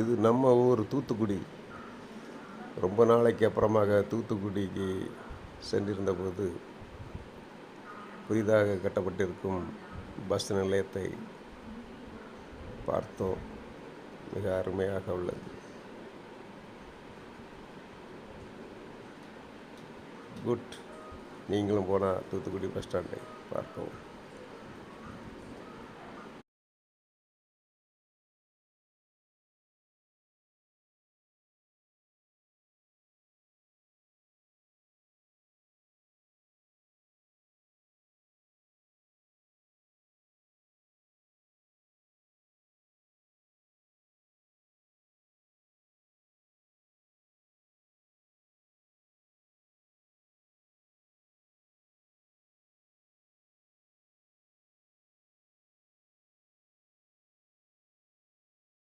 இது நம்ம ஊர் தூத்துக்குடி. ரொம்ப நாளைக்கு அப்புறமாக தூத்துக்குடிக்கு சென்றிருந்த போது புதிதாக கட்டப்பட்டிருக்கும் பஸ் நிலையத்தை பார்த்தோம். மிக அருமையாக உள்ளது. குட். நீங்களும் போனால் தூத்துக்குடி பஸ் ஸ்டாண்டை பார்க்கவும்